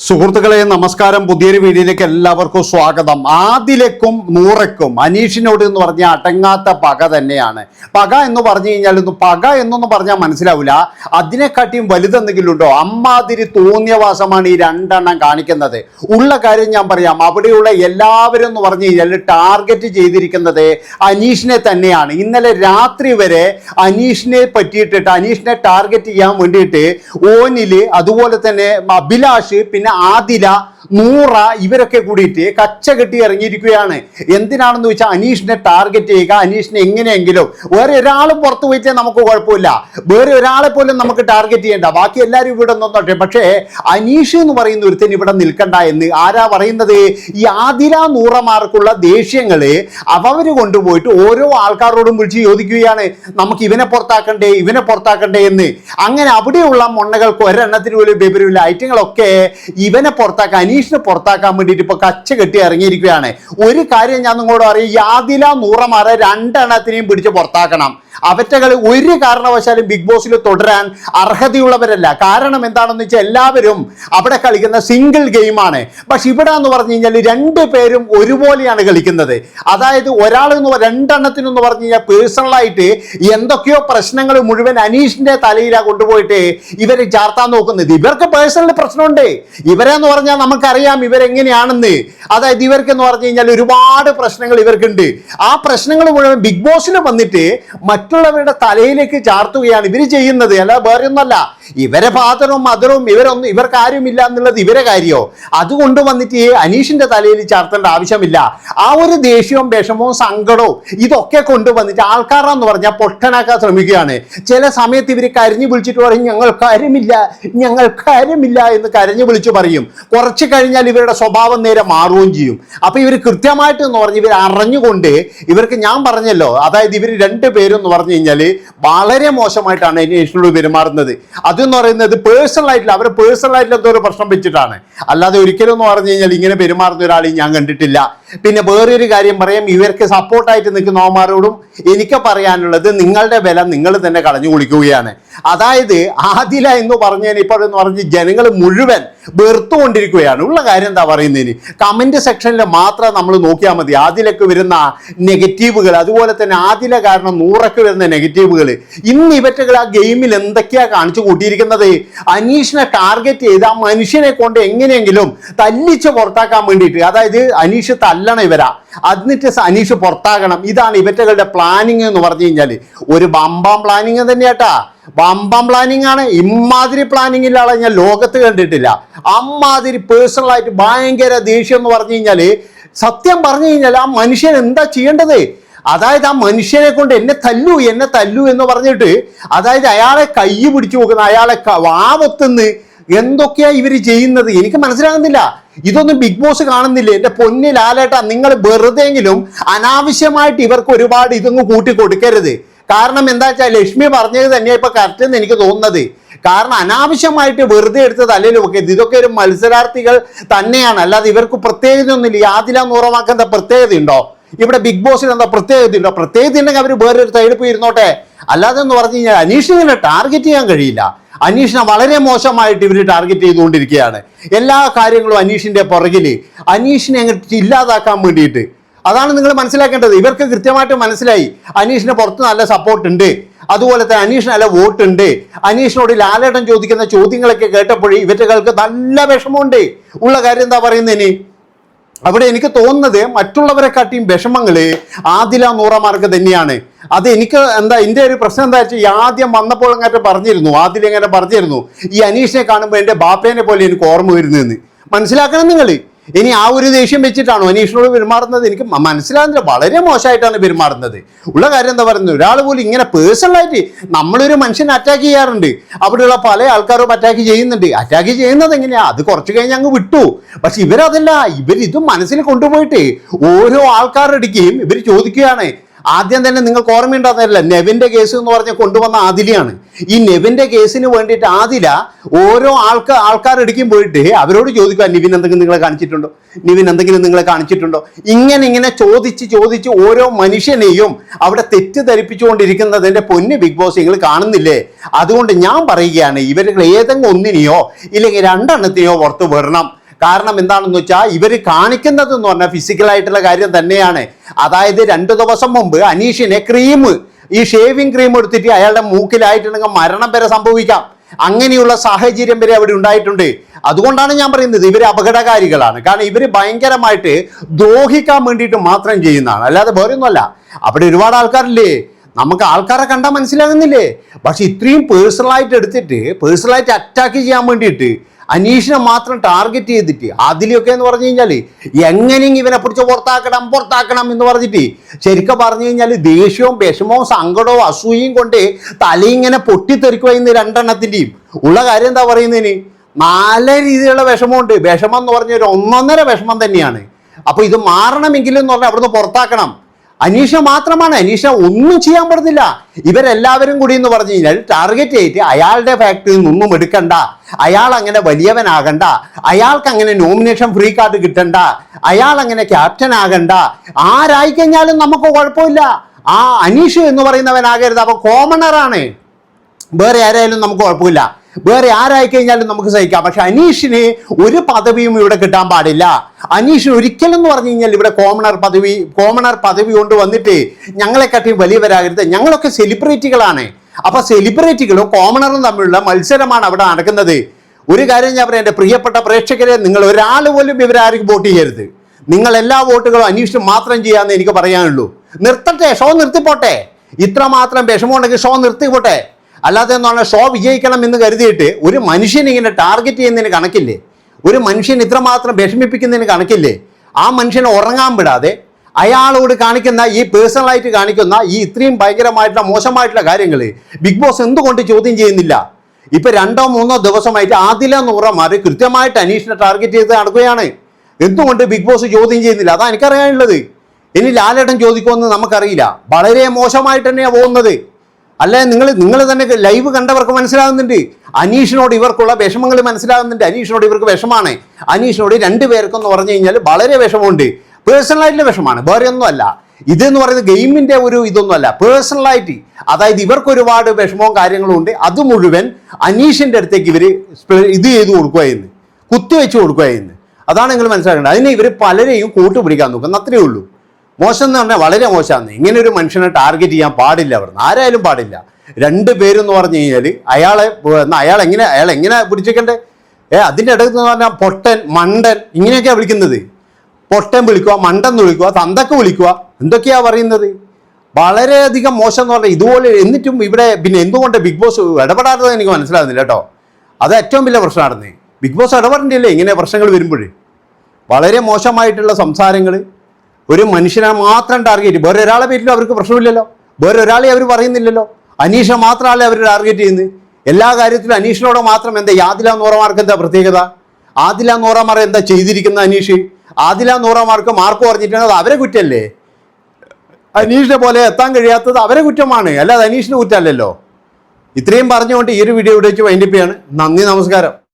സുഹൃത്തുക്കളെ നമസ്കാരം. പുതിയൊരു വീഡിയോയിലേക്ക് എല്ലാവർക്കും സ്വാഗതം. ആദിലേക്കും നൂറയ്ക്കും അനീഷിനോട് എന്ന് പറഞ്ഞാൽ അടങ്ങാത്ത പക തന്നെയാണ്. പക എന്ന് പറഞ്ഞു കഴിഞ്ഞാൽ ഒന്ന് പക എന്നൊന്നും പറഞ്ഞാൽ മനസ്സിലാവില്ല അതിനെക്കാട്ടിയും വലുതെന്തെങ്കിലും ഉണ്ടോ അമ്മാതിരി തോന്നിയവാസമാണ് ഈ രണ്ടെണ്ണം കാണിക്കുന്നത്. ഉള്ള കാര്യം ഞാൻ പറയാം. അവിടെയുള്ള എല്ലാവരും എന്ന് പറഞ്ഞു കഴിഞ്ഞാൽ ടാർഗറ്റ് ചെയ്തിരിക്കുന്നത് അനീഷിനെ തന്നെയാണ്. ഇന്നലെ രാത്രി വരെ അനീഷിനെ പറ്റിയിട്ടിട്ട് അനീഷിനെ ടാർഗറ്റ് ചെയ്യാൻ വേണ്ടിയിട്ട് ഓനിൽ അതുപോലെ തന്നെ അഭിലാഷ് പിന്നെ ആദില നൂറ ഇവരൊക്കെ കൂടിയിട്ട് കച്ച കെട്ടി ഇറങ്ങിയിരിക്കുകയാണ്. എന്തിനാണെന്ന് വെച്ചാൽ അനീഷിനെ ടാർഗറ്റ് ചെയ്യുക അനീഷിനെ എങ്ങനെയെങ്കിലും. വേറെ ഒരാളും പുറത്തു പോയിട്ടേ നമുക്ക് കുഴപ്പമില്ല. വേറെ ഒരാളെ പോലും നമുക്ക് ടാർഗറ്റ് ചെയ്യേണ്ട. ബാക്കി എല്ലാവരും ഇവിടെ നിന്നോട്ടെ. പക്ഷേ അനീഷ് എന്ന് പറയുന്ന ഒരുത്തൻ ഇവിടെ നിൽക്കണ്ട എന്ന് ആരാ പറയുന്നത്? ഈ ആദില നൂറമാർക്കുള്ള ദേഷ്യങ്ങൾ അവർ കൊണ്ടുപോയിട്ട് ഓരോ ആൾക്കാരോടും വിളിച്ച് ചോദിക്കുകയാണ്. നമുക്ക് ഇവനെ പുറത്താക്കണ്ടേ ഇവനെ പുറത്താക്കണ്ടേ എന്ന്. അങ്ങനെ അവിടെയുള്ള മൊണ്ണകൾക്ക് ഒരെണ്ണത്തിന് പോലും വിവരമില്ല ഐറ്റങ്ങളൊക്കെ ഇവനെ പുറത്താക്കാൻ അനീഷിനെ പുറത്താക്കാൻ വേണ്ടിയിട്ട് ഇപ്പൊ കച്ച കെട്ടി ഇറങ്ങിയിരിക്കുകയാണ്. ഒരു കാര്യം ഞാൻ നിങ്ങളോട് അറിയാം യാതില നൂറമാരെ രണ്ടെണ്ണത്തിനെയും പിടിച്ച് പുറത്താക്കണം. അവറ്റകൾ ഒരു കാരണവശാലും ബിഗ് ബോസിൽ തുടരാൻ അർഹതയുള്ളവരല്ല. കാരണം എന്താണെന്ന് വെച്ചാൽ എല്ലാവരും അവിടെ കളിക്കുന്ന സിംഗിൾ ഗെയിമാണ് പക്ഷെ ഇവിടെ എന്ന് പറഞ്ഞു കഴിഞ്ഞാൽ രണ്ട് പേരും ഒരുപോലെയാണ് കളിക്കുന്നത്. അതായത് ഒരാൾ എന്ന് രണ്ടെണ്ണത്തിനെന്ന് പറഞ്ഞു കഴിഞ്ഞാൽ പേഴ്സണലായിട്ട് എന്തൊക്കെയോ പ്രശ്നങ്ങൾ മുഴുവൻ അനീഷിന്റെ തലയിലാണ് കൊണ്ടുപോയിട്ട് ഇവരെ ചാർത്താൻ നോക്കുന്നത്. ഇവർക്ക് പേഴ്സണൽ പ്രശ്നമുണ്ട്. ഇവരെന്ന് പറഞ്ഞാൽ നമുക്കറിയാം ഇവരെങ്ങനെയാണെന്ന്. അതായത് ഇവർക്ക് എന്ന് പറഞ്ഞു കഴിഞ്ഞാൽ ഒരുപാട് പ്രശ്നങ്ങൾ ഇവർക്കുണ്ട്. ആ പ്രശ്നങ്ങൾ മുഴുവൻ ബിഗ് ബോസിൽ വന്നിട്ട് മറ്റുള്ളവരുടെ തലയിലേക്ക് ചാർത്തുകയാണ് ഇവർ ചെയ്യുന്നത്. അല്ല വേറൊന്നല്ല ഇവരെ ഫാദറും മദറും ഇവരൊന്നും ഇവർക്ക് ആരുമില്ല എന്നുള്ളത് ഇവരെ കാര്യമോ അതുകൊണ്ട് വന്നിട്ട് ഈ അനീഷിന്റെ തലയിൽ ചാർത്തേണ്ട ആവശ്യമില്ല. ആ ഒരു ദേഷ്യവും വിഷമവും സങ്കടവും ഇതൊക്കെ കൊണ്ടുവന്നിട്ട് ആൾക്കാരെന്ന് പറഞ്ഞാൽ പൊട്ടനാക്കാൻ ശ്രമിക്കുകയാണ്. ചില സമയത്ത് ഇവർ കരഞ്ഞു വിളിച്ചിട്ട് പറയും ഞങ്ങൾ കാര്യമില്ല ഞങ്ങൾ കാര്യമില്ല എന്ന് കരഞ്ഞു വിളിച്ചു പറയും. കുറച്ച് കഴിഞ്ഞാൽ ഇവരുടെ സ്വഭാവം നേരെ മാറുകയും ചെയ്യും. അപ്പൊ ഇവർ കൃത്യമായിട്ട് എന്ന് പറഞ്ഞ് ഇവർ അറിഞ്ഞുകൊണ്ട് ഇവർക്ക് ഞാൻ പറഞ്ഞല്ലോ അതായത് ഇവർ രണ്ട് പേരും പറഞ്ഞു കഴിഞ്ഞാൽ വളരെ മോശമായിട്ടാണ് അന്വേഷണോട് പെരുമാറുന്നത്. അതെന്ന് പറയുന്നത് പേഴ്സണൽ ആയിട്ടില്ല. അവരെ പേഴ്സണൽ എന്തോ ഒരു പ്രശ്നം വെച്ചിട്ടാണ്. അല്ലാതെ ഒരിക്കലും എന്ന് പറഞ്ഞു കഴിഞ്ഞാൽ ഇങ്ങനെ പെരുമാറുന്ന ഒരാളെയും ഞാൻ കണ്ടിട്ടില്ല. പിന്നെ വേറൊരു കാര്യം പറയാം. ഇവർക്ക് സപ്പോർട്ടായിട്ട് നിൽക്കുന്ന അവന്മാരോടും എനിക്ക് പറയാനുള്ളത് നിങ്ങളുടെ വില നിങ്ങൾ തന്നെ കളഞ്ഞു കുളിക്കുകയാണ്. അതായത് ആദില എന്ന് പറഞ്ഞതിന് ഇപ്പോഴെന്ന് പറഞ്ഞ് ജനങ്ങൾ മുഴുവൻ വെറുത്തുകൊണ്ടിരിക്കുകയാണ്. ഉള്ള കാര്യം എന്താ പറയുന്നതിന്? കമന്റ് സെക്ഷനിൽ മാത്രം നമ്മൾ നോക്കിയാൽ മതി. ആദിലക്ക് വരുന്ന നെഗറ്റീവുകൾ അതുപോലെ തന്നെ ആദില കാരണം നൂറൊക്കെ വരുന്ന നെഗറ്റീവുകൾ. ഇന്ന് ഇവറ്റകൾ ആ ഗെയിമിൽ എന്തൊക്കെയാണ് കാണിച്ചു കൂട്ടിയിരിക്കുന്നത്? അനീഷിനെ ടാർഗറ്റ് ചെയ്ത് ആ മനുഷ്യനെ കൊണ്ട് എങ്ങനെയെങ്കിലും തല്ലിച്ച് പുറത്താക്കാൻ വേണ്ടിയിട്ട്. അതായത് അനീഷ് തല്ലണം ഇവരാ. എന്നിട്ട് അനീഷ് പുറത്താകണം. ഇതാണ് ഇവറ്റകളുടെ പ്ലാനിങ് എന്ന് പറഞ്ഞു കഴിഞ്ഞാൽ ഒരു ബമ്പാം പ്ലാനിങ് തന്നെയാട്ടാ. ബമ്പം പ്ലാനിങ് ആണ്. ഇമാതിരി പ്ലാനിങ് ഇല്ലാതെ ഞാൻ ലോകത്ത് കണ്ടിട്ടില്ല. അമ്മാതിരി പേഴ്സണലായിട്ട് ഭയങ്കര ദേഷ്യം എന്ന് പറഞ്ഞു കഴിഞ്ഞാൽ സത്യം പറഞ്ഞു കഴിഞ്ഞാൽ ആ മനുഷ്യൻ എന്താ ചെയ്യേണ്ടത്? അതായത് ആ മനുഷ്യനെ കൊണ്ട് എന്നെ തല്ലു എന്നെ തല്ലു എന്ന് പറഞ്ഞിട്ട് അതായത് അയാളെ കൈ പിടിച്ചു നോക്കുന്ന അയാളെ വാവത്തുനിന്ന് വാവത്തുന്ന് എന്തൊക്കെയാ ഇവർ ചെയ്യുന്നത്? എനിക്ക് മനസ്സിലാകുന്നില്ല. ഇതൊന്നും ബിഗ് ബോസ് കാണുന്നില്ല. എന്റെ പൊന്നി ലാലേട്ടാ നിങ്ങൾ വെറുതെങ്കിലും അനാവശ്യമായിട്ട് ഇവർക്ക് ഒരുപാട് ഇതൊന്നും കൂട്ടി കൊടുക്കരുത്. കാരണം എന്താ വെച്ചാൽ ലക്ഷ്മി പറഞ്ഞത് തന്നെയാണ് ഇപ്പൊ കറക്റ്റ് എന്ന് എനിക്ക് തോന്നുന്നത്. കാരണം അനാവശ്യമായിട്ട് വെറുതെ എടുത്തത് തലയിൽ ഒക്കെ ഇതൊക്കെ ഒരു മത്സരാർത്ഥികൾ തന്നെയാണ്. അല്ലാതെ ഇവർക്ക് പ്രത്യേകത ഒന്നുമില്ല ഈ ആദില നൂറമാക്കാൻ പ്രത്യേകത ഉണ്ടോ ഇവിടെ ബിഗ് ബോസിൽ എന്താ പ്രത്യേകത ഉണ്ടോ പ്രത്യേകത ഉണ്ടെങ്കിൽ അവർ വേറൊരു സൈഡിൽ പോയി ഇരുന്നോട്ടെ. അല്ലാതെ എന്ന് പറഞ്ഞു കഴിഞ്ഞാൽ അനീഷിനെ ടാർഗറ്റ് ചെയ്യാൻ കഴിയില്ല. അനീഷിനെ വളരെ മോശമായിട്ട് ഇവർ ടാർഗറ്റ് ചെയ്തുകൊണ്ടിരിക്കുകയാണ്. എല്ലാ കാര്യങ്ങളും അനീഷിന്റെ പുറകിൽ അനീഷിനെ അങ്ങോട്ട് ഇല്ലാതാക്കാൻ വേണ്ടിയിട്ട്. അതാണ് നിങ്ങൾ മനസ്സിലാക്കേണ്ടത്. ഇവർക്ക് കൃത്യമായിട്ട് മനസ്സിലായി. അനീഷിന് പുറത്ത് നല്ല സപ്പോർട്ട് ഉണ്ട്. അതുപോലെ തന്നെ അനീഷിന് നല്ല വോട്ട് ഉണ്ട്. അനീഷിനോട് ലാലേട്ടൻ ചോദിക്കുന്ന ചോദ്യങ്ങളൊക്കെ കേട്ടപ്പോഴേ ഇവറ്റകൾക്ക് നല്ല വിഷമമുണ്ട്. ഉള്ള കാര്യം എന്താ പറയുന്നതിന്? അവിടെ എനിക്ക് തോന്നുന്നത് മറ്റുള്ളവരെ കാട്ടിയും വിഷമങ്ങൾ ആദില നൂറമാർക്ക് തന്നെയാണ്. അത് എനിക്ക് എന്താ എന്റെ ഒരു പ്രശ്നം എന്താ വെച്ചാൽ ഈ ആദ്യം വന്നപ്പോൾ അങ്ങനെ പറഞ്ഞിരുന്നു. ആദില ഇങ്ങനെ പറഞ്ഞിരുന്നു. ഈ അനീഷിനെ കാണുമ്പോൾ എന്റെ ബാപ്പേനെ പോലെ എനിക്ക് ഓർമ്മ വരുന്നതെന്ന്. മനസ്സിലാക്കണം നിങ്ങൾ. ഇനി ആ ഒരു ദേഷ്യം വെച്ചിട്ടാണോ അനീഷിനോട് പെരുമാറുന്നത്? എനിക്ക് മനസ്സിലാകുന്നില്ല. വളരെ മോശമായിട്ടാണ് പെരുമാറുന്നത്. ഉള്ള കാര്യം എന്താ പറയുന്നത്? ഒരാൾ പോലും ഇങ്ങനെ പേഴ്സണലായിട്ട് നമ്മളൊരു മനുഷ്യനെ അറ്റാക്ക് ചെയ്യാറുണ്ട്. അവിടെയുള്ള പല ആൾക്കാരും അറ്റാക്ക് ചെയ്യുന്നുണ്ട്. അറ്റാക്ക് ചെയ്യുന്നത് എങ്ങനെയാ? അത് കുറച്ച് കഴിഞ്ഞ് അങ്ങ് വിട്ടു. പക്ഷെ ഇവരതല്ല. ഇവർ ഇത് മനസ്സിൽ കൊണ്ടുപോയിട്ട് ഓരോ ആൾക്കാരുടെ ഇവർ ചോദിക്കുകയാണ്. ആദ്യം തന്നെ നിങ്ങൾക്ക് ഓർമ്മയുണ്ടാകുന്നില്ല നെവിന്റെ കേസ് എന്ന് പറഞ്ഞ കൊണ്ടുവന്ന ആദിലയാണ്. ഈ നെവിന്റെ കേസിന് വേണ്ടിയിട്ട് ആദില ഓരോ ആൾക്ക് ആൾക്കാർ എടുക്കും പോയിട്ട് അവരോട് ചോദിക്കുക നിവിൻ എന്തെങ്കിലും നിങ്ങളെ കാണിച്ചിട്ടുണ്ടോ? നിവിൻ എന്തെങ്കിലും നിങ്ങളെ കാണിച്ചിട്ടുണ്ടോ? ഇങ്ങനെ ഇങ്ങനെ ചോദിച്ച് ചോദിച്ച് ഓരോ മനുഷ്യനെയും അവിടെ തെറ്റിദ്ധരിപ്പിച്ചുകൊണ്ടിരിക്കുന്നതിന്റെ പൊന്ന് ബിഗ് ബോസ് നിങ്ങൾ കാണുന്നില്ലേ? അതുകൊണ്ട് ഞാൻ പറയുകയാണ് ഇവരുടെ ഏതെങ്കിലും ഒന്നിനെയോ ഇല്ലെങ്കിൽ രണ്ടെണ്ണത്തിനെയോ പുറത്ത് വരണം. കാരണം എന്താണെന്ന് വെച്ചാൽ ഇവർ കാണിക്കുന്നത് എന്ന് പറഞ്ഞാൽ ഫിസിക്കലായിട്ടുള്ള കാര്യം തന്നെയാണ്. അതായത് രണ്ട് ദിവസം മുമ്പ് അനീഷിനെ ക്രീം ഈ ഷേവിംഗ് ക്രീം എടുത്തിട്ട് അയാളുടെ മൂക്കിലായിട്ടുണ്ടെങ്കിൽ മരണം വരെ സംഭവിക്കാം. അങ്ങനെയുള്ള സാഹചര്യം വരെ അവിടെ ഉണ്ടായിട്ടുണ്ട്. അതുകൊണ്ടാണ് ഞാൻ പറയുന്നത് ഇവർ അപകടകാരികളാണ്. കാരണം ഇവർ ഭയങ്കരമായിട്ട് ദ്രോഹിക്കാൻ വേണ്ടിയിട്ട് മാത്രം ചെയ്യുന്നതാണ്. അല്ലാതെ വേറെ ഒന്നുമല്ല. അവിടെ ഒരുപാട് ആൾക്കാരില്ലേ? നമുക്ക് ആൾക്കാരെ കണ്ടാൽ മനസ്സിലാകുന്നില്ലേ? പക്ഷെ ഇത്രയും പേഴ്സണലായിട്ട് എടുത്തിട്ട് പേഴ്സണലായിട്ട് അറ്റാക്ക് ചെയ്യാൻ വേണ്ടിയിട്ട് അനീഷിനെ മാത്രം ടാർഗറ്റ് ചെയ്തിട്ട് അതിലൊക്കെ എന്ന് പറഞ്ഞു കഴിഞ്ഞാൽ എങ്ങനെയും ഇവനെ പിടിച്ച് പുറത്താക്കണം പുറത്താക്കണം എന്ന് പറഞ്ഞിട്ട് ശരിക്കും പറഞ്ഞു കഴിഞ്ഞാൽ ദേഷ്യവും വിഷമവും സങ്കടവും അസൂയയും കൊണ്ട് തലയിങ്ങനെ പൊട്ടിത്തെറിക്കുക ഇന്ന് രണ്ടെണ്ണത്തിന്റെയും ഉള്ള കാര്യം എന്താ പറയുന്നതിന്? നല്ല രീതിയിലുള്ള വിഷമമുണ്ട്. വിഷമം എന്ന് പറഞ്ഞ ഒരു ഒന്നൊന്നര വിഷമം തന്നെയാണ്. അപ്പോൾ ഇത് മാറണമെങ്കിലും എന്ന് പറഞ്ഞാൽ അവിടുന്ന് പുറത്താക്കണം. അനീഷ മാത്രമാണ്. അനീഷ ഒന്നും ചെയ്യാൻ പറ്റുന്നില്ല ഇവരെല്ലാവരും കൂടി എന്ന് പറഞ്ഞു കഴിഞ്ഞാൽ ടാർഗറ്റ് ചെയ്തിട്ട് അയാളുടെ ഫാക്ടറിയിൽ നിന്നും എടുക്കണ്ട. അയാൾ അങ്ങനെ വലിയവനാകണ്ട. അയാൾക്ക് അങ്ങനെ നോമിനേഷൻ ഫ്രീ കാർഡ് കിട്ടണ്ട. അയാൾ അങ്ങനെ ക്യാപ്റ്റൻ ആകണ്ട. ആരായി കഴിഞ്ഞാലും നമുക്ക് കുഴപ്പമില്ല. ആ അനീഷ് എന്ന് പറയുന്നവനാകരുത്. അവൻ കോമണറാണ് വേറെ ആരായാലും നമുക്ക് കുഴപ്പമില്ല. വേറെ ആരായി കഴിഞ്ഞാലും നമുക്ക് സഹിക്കാം. പക്ഷെ അനീഷിന് ഒരു പദവിയും ഇവിടെ കിട്ടാൻ പാടില്ല. അനീഷിന് ഒരിക്കലും എന്ന് പറഞ്ഞു കഴിഞ്ഞാൽ ഇവിടെ കോമണർ പദവി കോമണർ പദവി കൊണ്ട് വന്നിട്ട് ഞങ്ങളെക്കാട്ടി വലിയവരാകരുത്. ഞങ്ങളൊക്കെ സെലിബ്രിറ്റികളാണ് അപ്പൊ സെലിബ്രിറ്റികളും കോമണറും തമ്മിലുള്ള മത്സരമാണ് അവിടെ നടക്കുന്നത്. ഒരു കാര്യം ഞാൻ പറയാം. എന്റെ പ്രിയപ്പെട്ട പ്രേക്ഷകരെ നിങ്ങൾ ഒരാൾ പോലും ഇവരാരും വോട്ട് ചെയ്യരുത്. നിങ്ങൾ എല്ലാ വോട്ടുകളും അന്വേഷണം മാത്രം ചെയ്യാമെന്ന് എനിക്ക് പറയാനുള്ളൂ. നിർത്തട്ടെ ഷോ നിർത്തിപ്പോട്ടെ. ഇത്ര മാത്രം വിഷമമുണ്ടെങ്കിൽ ഷോ നിർത്തിപ്പോട്ടെ. അല്ലാതെ പറഞ്ഞാൽ ഷോ വിജയിക്കണം എന്ന് കരുതിയിട്ട് ഒരു മനുഷ്യനെ ഇങ്ങനെ ടാർഗറ്റ് ചെയ്യുന്നതിന് കണക്കില്ലേ? ഒരു മനുഷ്യൻ ഇത്രമാത്രം വിഷമിപ്പിക്കുന്നതിന് കണക്കില്ലേ? ആ മനുഷ്യനെ ഉറങ്ങാൻ വിടാതെ അയാളോട് കാണിക്കുന്ന ഈ പേഴ്സണലായിട്ട് കാണിക്കുന്ന ഈ ഇത്രയും ഭയങ്കരമായിട്ടുള്ള മോശമായിട്ടുള്ള കാര്യങ്ങൾ ബിഗ് ബോസ് എന്തുകൊണ്ട് ചോദ്യം ചെയ്യുന്നില്ല? ഇപ്പൊ രണ്ടോ മൂന്നോ ദിവസമായിട്ട് ആദില നൂറമാര് കൃത്യമായിട്ട് അനീഷിനെ ടാർഗറ്റ് ചെയ്ത് നടക്കുകയാണ്. എന്തുകൊണ്ട് ബിഗ് ബോസ് ചോദ്യം ചെയ്യുന്നില്ല? അതാ എനിക്കറിയാനുള്ളത്. ഇനി ലാലേട്ടൻ ചോദിക്കുമെന്ന് നമുക്കറിയില്ല. വളരെ മോശമായിട്ട് തന്നെയാണ് പോകുന്നത്. അല്ലെ? നിങ്ങൾ നിങ്ങൾ തന്നെ ലൈവ് കണ്ടവർക്ക് മനസ്സിലാകുന്നുണ്ട്. അനീഷിനോട് ഇവർക്കുള്ള വിഷമങ്ങൾ മനസ്സിലാകുന്നുണ്ട്. അനീഷിനോട് ഇവർക്ക് വിഷമാണ്. അനീഷിനോട് രണ്ട് പേർക്കെന്ന് പറഞ്ഞു കഴിഞ്ഞാൽ വളരെ വിഷമമുണ്ട്. പേഴ്സണലായിട്ടുള്ള വിഷമാണ്. വേറെ ഒന്നുമല്ല ഇതെന്ന് പറയുന്നത് ഗെയിമിന്റെ ഒരു ഇതൊന്നുമല്ല. പേഴ്സണലായിട്ട് അതായത് ഇവർക്ക് ഒരുപാട് വിഷമവും കാര്യങ്ങളും ഉണ്ട്. അത് മുഴുവൻ അനീഷിന്റെ അടുത്തേക്ക് ഇവർ ഇത് ചെയ്ത് കൊടുക്കുകയെന്ന് കുത്തിവെച്ച് കൊടുക്കുകയെന്ന് അതാണ് നിങ്ങൾ മനസ്സിലാക്കേണ്ടത്. അതിനെ ഇവർ പലരെയും കൂട്ടുപിടിക്കാൻ നോക്കുന്നത് അത്രയേ ഉള്ളൂ. മോശം എന്ന് പറഞ്ഞാൽ വളരെ മോശമാണ് ഇങ്ങനെ ഒരു മനുഷ്യനെ ടാർഗറ്റ് ചെയ്യാൻ പാടില്ല അവിടുന്ന്. ആരായാലും പാടില്ല. രണ്ട് പേരെന്ന് പറഞ്ഞു കഴിഞ്ഞാൽ അയാളെ അയാൾ എങ്ങനെ അയാൾ എങ്ങനെ പിടിച്ചേക്കണ്ടേ? ഏ അതിന്റെ ഇടയ്ക്ക് എന്ന് പറഞ്ഞാൽ പൊട്ടൻ മണ്ടൻ ഇങ്ങനെയൊക്കെയാണ് വിളിക്കുന്നത്. പൊട്ടൻ വിളിക്കുക മണ്ടൻ വിളിക്കുക തന്തക്ക് വിളിക്കുക എന്തൊക്കെയാ പറയുന്നത്? വളരെയധികം മോശം എന്ന് പറഞ്ഞാൽ ഇതുപോലെ എന്നിട്ടും ഇവിടെ പിന്നെ എന്തുകൊണ്ട് ബിഗ് ബോസ് ഇടപെടാത്തത് എനിക്ക് മനസ്സിലാകുന്നില്ല കേട്ടോ. അത് ഏറ്റവും വലിയ പ്രശ്നമാണെന്ന് ബിഗ് ബോസ് ഇടപെടേണ്ടിയല്ലേ ഇങ്ങനെ പ്രശ്നങ്ങൾ വരുമ്പോഴേ? വളരെ മോശമായിട്ടുള്ള സംസാരങ്ങൾ ഒരു മനുഷ്യനെ മാത്രം ടാർഗറ്റ് വേറെ ഒരാളെ പേരിലും അവർക്ക് പ്രശ്നമില്ലല്ലോ. വേറെ ഒരാളെ അവർ പറയുന്നില്ലല്ലോ. അനീഷ മാത്രമല്ലേ അവർ ടാർഗറ്റ് ചെയ്യുന്നത്. എല്ലാ കാര്യത്തിലും അനീഷിനോട് മാത്രം എന്താ ആദില നൂറമാർക്ക് എന്താ പ്രത്യേകത? ആദില നൂറമാർ എന്താ ചെയ്തിരിക്കുന്ന അനീഷ്? ആദില നൂറമാർക്ക് മാർക്ക് പറഞ്ഞിട്ടുണ്ടെങ്കിൽ അത് അവരെ കുറ്റല്ലേ അനീഷിനെ പോലെ എത്താൻ കഴിയാത്തത് അവരെ കുറ്റമാണ്. അല്ലാതെ അനീഷിന് കുറ്റമല്ലല്ലോ. ഇത്രയും പറഞ്ഞുകൊണ്ട് ഈ ഒരു വീഡിയോ ഇവിടെ വെച്ച് വൈൻഡിപ്പിയാണ് നന്ദി നമസ്കാരം.